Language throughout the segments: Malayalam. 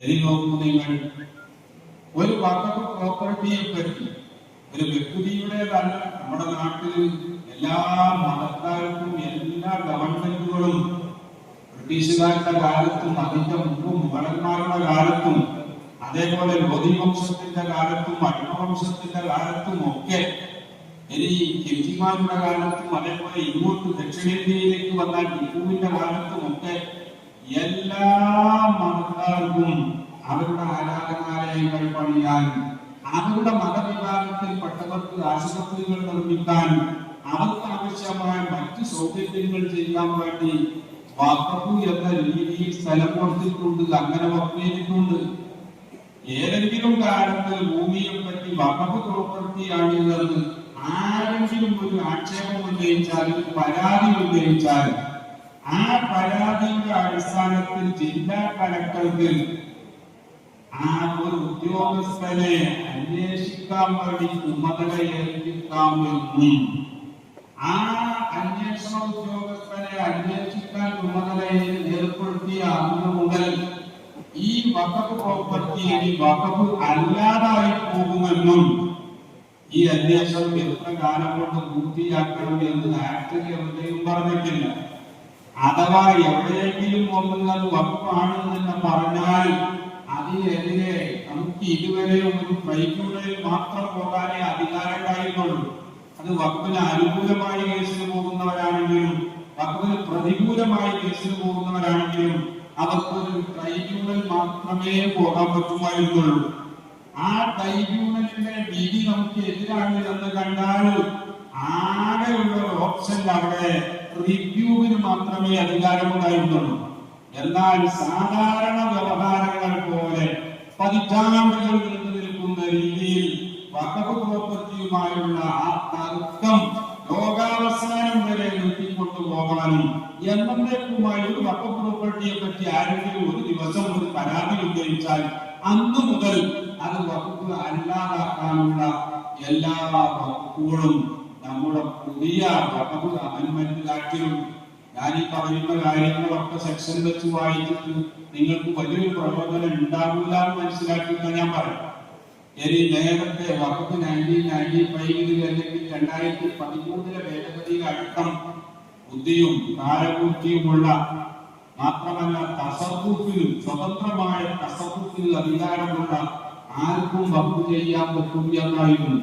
ഇനി നോക്കൂ ഒരു വക്കഫ് പ്രോപ്പർട്ടിയെ പറ്റി. ഒരു വ്യക്തിയുടേതല്ല. നമ്മുടെ നാട്ടിൽ എല്ലാ മതക്കാർക്കും എല്ലാ ഗവൺമെന്റുകളും ബ്രിട്ടീഷുകാരുടെ കാലത്തും അതിന്റെ മുമ്പും മുഗളന്മാരുടെ കാലത്തും അതേപോലെ ലോധി വംശത്തിന്റെ കാലത്തും അടിമവംശത്തിന്റെ കാലത്തും ഒക്കെ ഇനി ഹിന്ദിമാരുടെ കാലത്തും അതേപോലെ ഇങ്ങോട്ട് ദക്ഷിണേന്ത്യയിലേക്ക് വന്ന ടിപ്പുവിന്റെ കാലത്തും ഒക്കെ എല്ലാ മതക്കാർക്കും അവരുടെ ആരാധനാലയങ്ങൾ പണിയാൻ അവരുടെ മതവിഭാഗത്തിൽപ്പെട്ടവർക്ക് ആശുപത്രികൾ നിർമ്മിക്കാൻ അവർക്ക് ആവശ്യമായ മറ്റ് സൗകര്യങ്ങൾ ചെയ്യാൻ വേണ്ടി വഖഫ് എന്ന രീതിയിൽ സ്ഥലം കൊടുത്തിട്ടുണ്ട് അങ്ങനെ വക്കേറ്റിട്ടുണ്ട് ഏതെങ്കിലും കാലത്ത് ഭൂമിയെ പറ്റി വഖഫ് പ്രോപ്പർട്ടിയാണ് ആരെങ്കിലും ഒരു ആക്ഷേപം ഉന്നയിച്ചാൽ പരാതി ഉന്നയിച്ചാൽ ആ പരാതിയുടെ അടിസ്ഥാനത്തിൽ ജില്ലാ കലക്ടർക്ക് ആ ഒരു ഉദ്യോഗസ്ഥനെ അന്വേഷിക്കാൻ വേണ്ടി ചുമതല ഏൽപ്പിക്കാം എന്നും ആ അന്വേഷണ ഉദ്യോഗസ്ഥനെ അന്വേഷിക്കാൻ ചുമതലയിൽ ഏർപ്പെടുത്തിയ അന്ന് മുതൽ ഈ വകപ്പ് പ്രോപ്പർട്ടി ഇനി വകപ്പ് അല്ലാതായി പോകുമെന്നും ഈ അന്വേഷണം എത്ര കാലം കൊണ്ട് പൂർത്തിയാക്കണം എന്ന് ആക്ടർ എവിടെയും പറഞ്ഞിട്ടില്ല. അഥവാ എവിടെയെങ്കിലും ഒന്നുള്ള വകുപ്പാണ് എന്ന് പറഞ്ഞാൽ അതിനെതിരെ നമുക്ക് ഇതുവരെ ഒരു ട്രൈബ്യൂണലിൽ മാത്രം പോകാനേ അധികാരം ഉണ്ടായിരുന്നുള്ളൂ അത് വകുപ്പിന് അനുകൂലമായി കേസിന് പോകുന്നവരാണെങ്കിലും വകുപ്പിന് പ്രതികൂലമായി കേസിന് പോകുന്നവരാണെങ്കിലും അവർക്ക് ഒരു ട്രൈബ്യൂണൽ മാത്രമേ പോകാൻ പറ്റുമായിരുന്നുള്ളൂ. ആ ട്രൈബ്യൂണലിന്റെ വിധി നമുക്ക് എതിരാണ് എന്ന് കണ്ടാൽ ആകെയുള്ള ഓപ്ഷൻ അവിടെ റിവ്യൂവിന് മാത്രമേ അധികാരമുണ്ടായിരുന്നുള്ളൂ. എന്നാൽ സാധാരണ വ്യവഹാരങ്ങൾ പോലെ പതിറ്റാണ്ടുകൾ നീണ്ടു നിൽക്കുന്ന രീതിയിൽ വഖഫ് പ്രോപ്പർട്ടിയുമായുള്ള ആ തർക്കം ലോകാവസാനം വരെ നിർത്തിക്കൊണ്ടു പോകാനും എന്നേക്കുമായി ഒരു വഖഫ് പ്രോപ്പർട്ടിയെ പറ്റി ആരെങ്കിലും ഒരു ദിവസം ഒരു പരാതി ഉന്നയിച്ചാൽ അന്ന് മുതൽ അത് വകുപ്പ് അല്ലാതാക്കാനുള്ള എല്ലാ വകുപ്പുകളും നമ്മുടെ പുതിയ വകുപ്പ് അമൻമെന്റിലാക്കിയിട്ടുണ്ട് ഞാൻ ഈ പറയുന്ന കാര്യങ്ങളൊക്കെ സെക്ഷൻ വെച്ച് വായിച്ചിട്ട് നിങ്ങൾക്ക് വലിയൊരു പ്രബോധനം ഉണ്ടാവില്ല എന്ന് മനസ്സിലാക്കിയെന്ന് ഞാൻ പറയും ഇനി നേരത്തെ വകുപ്പ് നയന്റീൻ നയന്റി ഫൈവിൽ അല്ലെങ്കിൽ രണ്ടായിരത്തി പതിമൂന്നിലെ ഭേദഗതിയിൽ അടക്കം ബുദ്ധിയും കാലപൂർത്തിയുമുള്ള മാത്രമല്ല തസവുഫിലും സ്വതന്ത്രമായ തസവുഫിൽ അധികാരമുള്ള ആർക്കും വകുപ്പ് ചെയ്യാൻ പറ്റും എന്നായിരുന്നു.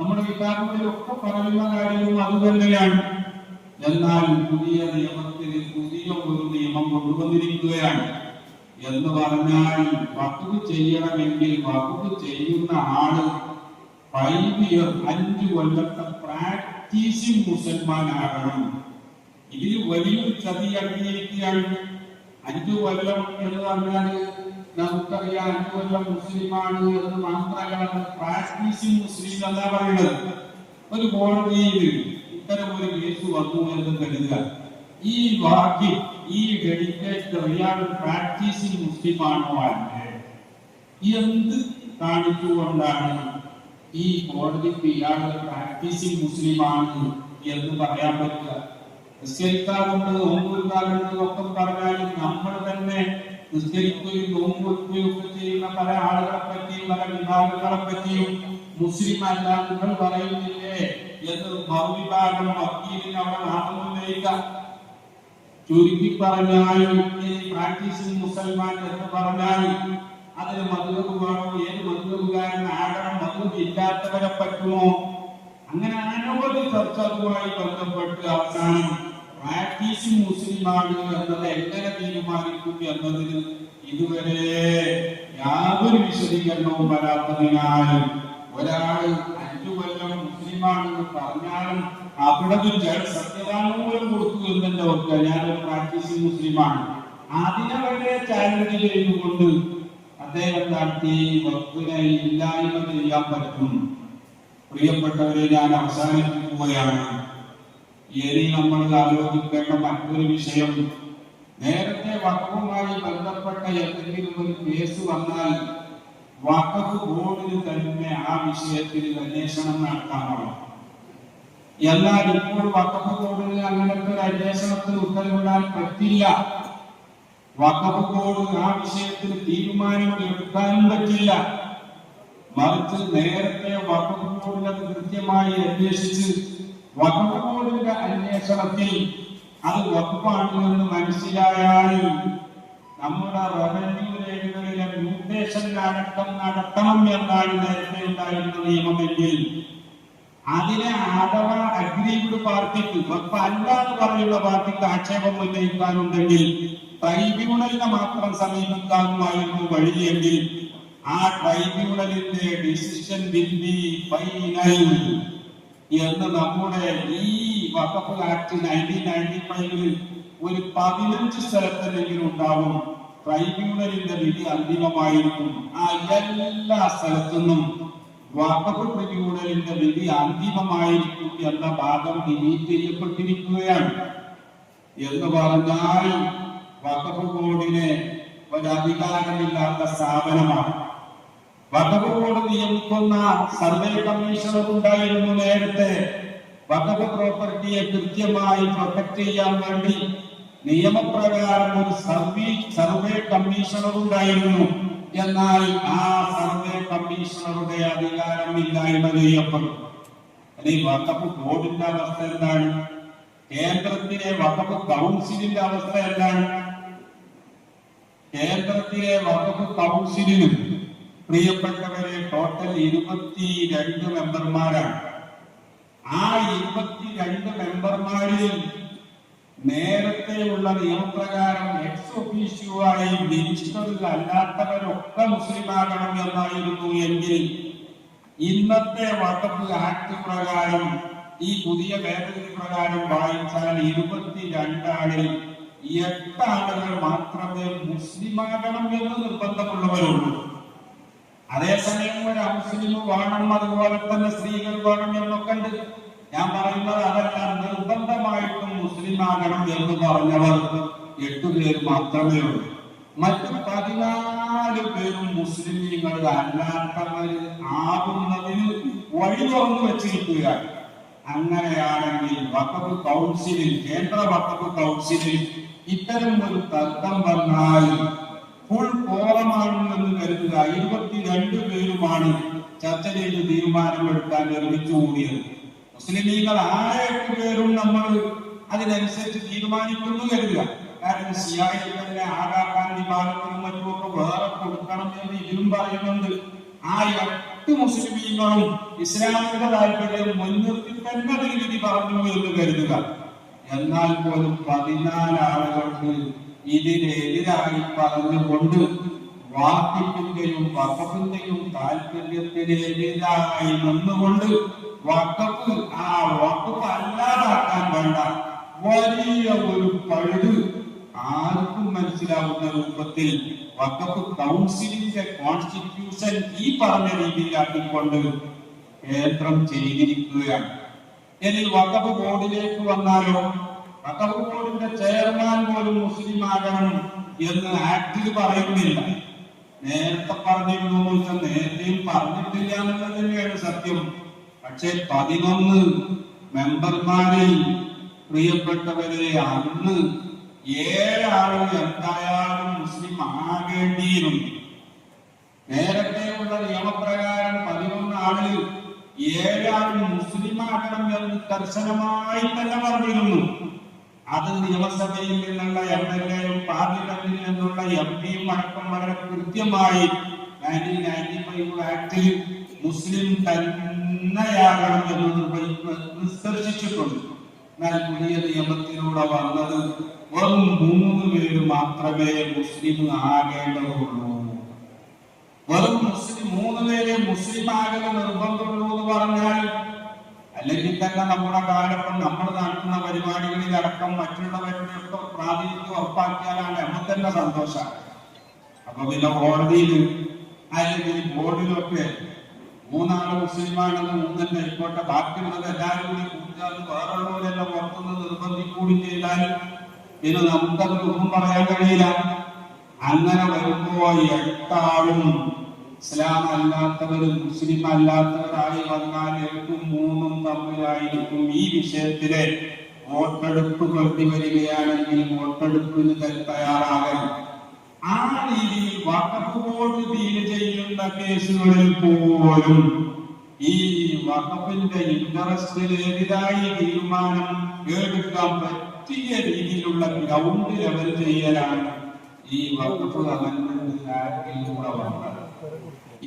നമ്മുടെ വിഭാഗങ്ങളിലൊക്കെ പറയുന്ന കാര്യവും അതുതന്നെയാണ്. എന്നാൽ പുതിയ നിയമത്തിന് പുതിയ ഒരു നിയമം കൊണ്ടുവന്നിരിക്കുകയാണ്. എന്ന് പറഞ്ഞാൽ വകുപ്പ് ചെയ്യണമെങ്കിൽ വകുപ്പ് ചെയ്യുന്ന ആൾ ഫൈവ് ഇയർ അഞ്ചു കൊല്ലത്തെ പ്രാക്ടീസിംഗ് മുസൽമാനാകണം ഇതിൽ വലിയൊരു ചതി അടങ്ങിയിരിക്കുകയാണ്. അഞ്ചു കൊല്ലം എന്ന് പറഞ്ഞാൽ നമുക്കറിയാം അനുകൂലം മുസ്ലിമാണ് എന്ന് മാത്രമല്ല പ്രാക്ടീസിംഗ് മുസ്ലിം എന്നാ പറയുന്നത്? ഒരു കോടതിയിൽ ഇത്തരം ഒരു കേസ് വന്നു എന്ന് കരുതുക. ഈ വാക്യം ഈ ഡെഡിക്കേറ്റ് റിയാൾ പ്രാക്ടീസിങ് മുസ്ലിമാണോ അല്ലേ? എന്ത് കാണിച്ചുകൊണ്ടാണ് ഈ കോടതിക്ക് ഇയാൾ പ്രാക്ടീസിങ് മുസ്ലിമാണ് എന്ന് പറയാൻ പറ്റുക? നിസ്കരിക്കാറുണ്ട് നോമ്പുകാറുണ്ട് ഒക്കെ പറഞ്ഞാലും നമ്മൾ തന്നെ നിസ്കരിക്കുകയും നോമ്പുവെക്കുകയും ഒക്കെ ചെയ്യുന്ന പല ആളുകളെ പറ്റിയും പല വിഭാഗങ്ങളെ പറ്റിയും മുസ്ലിം അല്ല നിങ്ങൾ പറയുന്നില്ലേ എന്ന് മറുവിഭാഗം വക്കീലിന് അവിടെ നാമം ഉന്നയിക്കാം ചുരുക്കി പറഞ്ഞാൽ പ്രാക്ടീസിംഗ് മുസൽമാൻ എന്ന് പറഞ്ഞാൽ അതിന് മധുരവ് വേണോ ഏത് മധുരവുകാരൻ ആകണം മധുരവ് ഇല്ലാത്തവരെ പറ്റുമോ? അങ്ങനെ അനവധി ചർച്ചകളുമായി ബന്ധപ്പെട്ട് അവസാനം പ്രാക്ടീസിംഗ് മുസ്ലിമാണ് എന്നത് എങ്ങനെ തീരുമാനിക്കും എന്നതിന് ഇതുവരെ യാതൊരു വിശദീകരണവും വരാത്തതിനാൽ ഒരാൾ അഞ്ചു കൊല്ലം മുസ്ലിമാണെന്ന് പറഞ്ഞാലും അവിടെ സത്യവാങ്മൂലം കൊടുത്തു എന്നെ ഓർക്കുക. ഞാനൊരു പ്രാക്ടീസിംഗ് മുസ്ലിമാണ് അതിനെ വളരെ ചാലഞ്ച് ചെയ്തുകൊണ്ട് അദ്ദേഹം നടത്തി വകുപ്പിനെ ഇല്ലായ്മ ചെയ്യാൻ പറ്റും. പ്രിയപ്പെട്ടവരെ ഞാൻ അവസാനിപ്പിക്കുകയാണ്. ഇനി നമ്മൾ ആലോചിക്കേണ്ട മറ്റൊരു വിഷയം നേരത്തെ വക്കവുമായി ബന്ധപ്പെട്ട എന്തെങ്കിലും ഒരു കേസ് വന്നാൽ വക്കഫ് ബോർഡിന് തന്നെ ആ വിഷയത്തിൽ അന്വേഷണം നടത്താമോ എന്നാൽ ഇപ്പോൾ വക്കഫ് ബോർഡിന് അങ്ങനത്തെ ഒരു അന്വേഷണത്തിന് ഉത്തരവിടാൻ പറ്റില്ല. വക്കഫ് ബോർഡ് ആ വിഷയത്തിൽ തീരുമാനം എടുക്കാനും പറ്റില്ല. മറിച്ച് നേരത്തെ വക്കഫ് ബോർഡിനെ കൃത്യമായി അന്വേഷിച്ച് വഖഫ് അന്വേഷണത്തിൽ അത് വഖഫാണ് എന്ന് മനസ്സിലായാൽ നമ്മുടെ റവന്യൂ രേഖകളിലെ മ്യൂട്ടേഷൻ അടക്കം നടത്തണം എന്നാണ് നേരത്തെ ഉണ്ടായിരുന്ന നിയമമെങ്കിൽ അതിനെ അഥവാ അഗ്രീഡ് പാർട്ടിക്ക് അപ്പൊ അല്ല എന്ന് പറയുന്ന പാർട്ടിക്ക് ആക്ഷേപം ഉന്നയിക്കാനുണ്ടെങ്കിൽ ട്രൈബ്യൂണലിനെ മാത്രം സമീപിക്കാനുമായിരുന്നു വഴിയെങ്കിൽ ആ ട്രൈബ്യൂണലിന്റെ ഡിസിഷൻ വിൽ ബി ഫൈനൽ എന്ന് നമ്മുടെ ഈ വഖഫ് ആക്ട് നയന്റീൻ നയന്റി ഫൈവിൽ ഒരു പതിനഞ്ച് സ്ഥലത്തെങ്കിലും ഉണ്ടാവും. ട്രൈബ്യൂണലിന്റെ വിധി അന്തിമമായിരിക്കും. ആ എല്ലാ സ്ഥലത്തുനിന്നും വഖഫ് ട്രിബ്യൂണലിന്റെ വിധി അന്തിമമായിരിക്കും എന്ന ഭാഗം ഡിലീറ്റ് ചെയ്യപ്പെട്ടിരിക്കുകയാണ്. എന്ന് പറഞ്ഞാൽ വഖഫ് ബോർഡിനെ ഒരു അധികാരമില്ലാത്ത സ്ഥാപനമാണ്. ബോർഡ് നിയമിക്കുന്ന സർവേ കമ്മീഷണർ ഉണ്ടായിരുന്നു നേരത്തെ. വഖഫ് പ്രോപ്പർട്ടിയെ കൃത്യമായി പ്രൊട്ടക്ട് ചെയ്യാൻ വേണ്ടി നിയമപ്രകാരം ഒരു സർവേ സർവേ കമ്മീഷണർ ഉണ്ടായിരുന്നു. എന്നാൽ ആ സർവേ കമ്മീഷണറുടെ അധികാരം ഇല്ലായ്മ ചെയ്യപ്പെടും വഖഫ് ബോർഡിന്റെ അവസ്ഥ എന്താണ്? കേന്ദ്രത്തിലെ വഖഫ് കൗൺസിലിന്റെ അവസ്ഥ എന്താണ്? കേന്ദ്രത്തിലെ വഖഫ് കൗൺസിലിന് പ്രിയപ്പെട്ടവരെ ടോട്ടൽ ഇരുപത്തി രണ്ട് മെമ്പർമാരാണ്. ആ ഇരുപത്തിരണ്ട് മെമ്പർമാരിൽ നേരത്തെയുള്ള നിയമപ്രകാരം എക്സ് ഒഫീഷ്യുവായി മിനിസ്റ്ററിൽ അല്ലാത്തവരൊക്കെ മുസ്ലിമാകണം എന്നായിരുന്നു എങ്കിൽ ഇന്നത്തെ വഖഫ് ആക്ട് പ്രകാരം ഈ പുതിയ ഭേദഗതി പ്രകാരം വായിച്ചാൽ ഇരുപത്തിരണ്ടാളിൽ എട്ട് ആളുകൾ മാത്രമേ മുസ്ലിമാകണം എന്ന് നിർബന്ധമുള്ളവരുള്ളൂ. അതേസമയം ഒരു മുസ്ലിം വേണം അതുപോലെ തന്നെ സ്ത്രീകൾ വേണം എന്നൊക്കെ ഉണ്ട്. ഞാൻ പറയുന്നത് അതെല്ലാം നിർബന്ധമായിട്ടും മുസ്ലിം ആകണം എന്ന് പറഞ്ഞവർ എട്ടു പേര് മാത്രമേ ഉള്ളൂ. മറ്റു പതിനാല് പേരും മുസ്ലിമീങ്ങൾ അല്ലാത്തവര് ആകുന്നതിന് വഴി തുറന്നു വെച്ചിരിക്കുകയാണ്. അങ്ങനെയാണെങ്കിൽ വഖഫ് കൗൺസിലിൽ കേന്ദ്ര വഖഫ് കൗൺസിലിൽ ഇത്തരം ഒരു തർക്കം വന്നാൽ ഫുൾ കോറമാണെന്ന് കരുതുക. ഇരുപത്തിരണ്ട് പേരുമാണ് ചർച്ച ചെയ്ത് തീരുമാനമെടുക്കാൻ നിർമ്മിച്ചു കൂടിയത്. മുസ്ലിമീങ്ങൾ ആറെട്ട് പേരും നമ്മൾ അതിനനുസരിച്ച് തീരുമാനിക്കുന്നു കരുതുക. കാരണം സിയായി തന്നെ ആകാക്കാൻ വിഭാഗത്തിനും മറ്റുമൊക്കെ വേറെ കൊടുക്കണം എന്ന് ഇതിലും പറയുന്നുണ്ട്. ആ എട്ട് മുസ്ലിമീങ്ങളും ഇസ്ലാമിക താല്പര്യം മുൻനിർത്തി തന്നെ തീരുതി പറഞ്ഞു എന്ന് കരുതുക. എന്നാൽ പോലും പതിനാല് ആളുകൾക്ക് ഇതിനെതിരായി പറഞ്ഞുകൊണ്ട് വാക്കിപ്പിന്റെയും വഖഫിന്റെയും താല്പര്യത്തിനെതിരായി നിന്നുകൊണ്ട് വഖഫ് ആ വഖഫ് അല്ലാതാക്കാൻ വേണ്ട. വലിയ ഒരു പഴുത് ആർക്കും മനസ്സിലാവുന്ന രൂപത്തിൽ വഖഫ് കൗൺസിലിന്റെ കോൺസ്റ്റിറ്റ്യൂഷൻ ഈ പറഞ്ഞ രീതിയിലാക്കിക്കൊണ്ട് കേന്ദ്രം ചെയ്തിരിക്കുകയാണ് ഇനി വഖഫ് ബോർഡിലേക്ക് വന്നാലോ? വഖഫ് ചെയർമാൻ പോലും മുസ്ലിം ആകണം എന്ന് ആക്ടിൽ പറയുന്നില്ല. നേരത്തെ പറഞ്ഞിരുന്നു നേരത്തെയും പറഞ്ഞിട്ടില്ല എന്നുള്ളത് തന്നെയാണ് സത്യം. പക്ഷെ പതിനൊന്ന് മെമ്പർമാരിൽ പ്രിയപ്പെട്ടവരെ അന്ന് ഏഴാളും എന്തായാലും മുസ്ലിം ആകേണ്ടിയിരുന്നു. നേരത്തെയുള്ള നിയമപ്രകാരം പതിനൊന്ന് ആളിൽ ഏഴാളും മുസ്ലിം ആകണം എന്ന് കർശനമായി തന്നെ പറഞ്ഞിരുന്നു. അത് നിയമസഭയിൽ നിന്നുള്ള എം എൽ എയും പാർലമെന്റിൽ നിന്നുള്ള എം പിയും അടക്കം വളരെ കൃത്യമായി ആക്ടിൽ മുസ്ലിം തന്നെയാകണം എന്ന് നിർവഹിച്ചിട്ടുണ്ട് എന്നാൽ പുതിയ നിയമത്തിലൂടെ വന്നത് വെറും മൂന്ന് പേര് മാത്രമേ മുസ്ലിം ആകേണ്ടതുള്ളൂ. വെറും മുസ്ലിം മൂന്ന് പേരെ മുസ്ലിം ആകൽ നിർബന്ധമുള്ളൂ എന്ന് പറഞ്ഞാൽ അല്ലെങ്കിൽ തന്നെ നമ്മുടെ കാലപ്പം നമ്മൾ നടത്തുന്ന പരിപാടികളിൽ അടക്കം മറ്റുള്ളവരുടെ ഒക്കെ പ്രാതിനിധ്യം ഉറപ്പാക്കിയാലാണ് നമുക്ക് തന്നെ സന്തോഷമാണ് അപ്പൊ പിന്നെ കോടതിയിൽ അല്ലെങ്കിൽ ബോർഡിലൊക്കെ മൂന്നാൾ മുസ്ലിമാണെന്ന് മൂന്നല്ല ആയിക്കോട്ടെ ബാക്കിയുള്ളത് എല്ലാവരും കൂടി കൂട്ടാന്ന് വേറെയുള്ളവരെല്ലാം പുറത്തുനിന്ന് നിർബന്ധിക്കൂടി ചെയ്താൽ പിന്നെ നമുക്കത് ഒന്നും പറയാൻ കഴിയില്ല. അങ്ങനെ വരുമ്പോ എട്ടാളും ഇസ്ലാം അല്ലാത്തവരും മുസ്ലിം അല്ലാത്തവരായി വന്നാൽ എട്ടും മൂന്നും തമ്മിലായിരിക്കും ഈ വിഷയത്തിലെ വോട്ടെടുപ്പ് കൊണ്ടി വരികയാണെങ്കിൽ വോട്ടെടുപ്പിന് തയ്യാറാകണം. ആ രീതിയിൽ വഖഫ് ബോർഡ് ചെയ്യുന്ന കേസുകളിൽ പോലും ഈ വഖഫിന്റെ ഇൻട്രസ്റ്റിനെതിരായി തീരുമാനം എടുക്കാൻ പറ്റിയ രീതിയിലുള്ള ഗ്രൗണ്ട് ലെവൽ ചെയ്യലാണ് ഈ വഖഫ് അമൻമെന്റ് കൂടെ വന്നത്?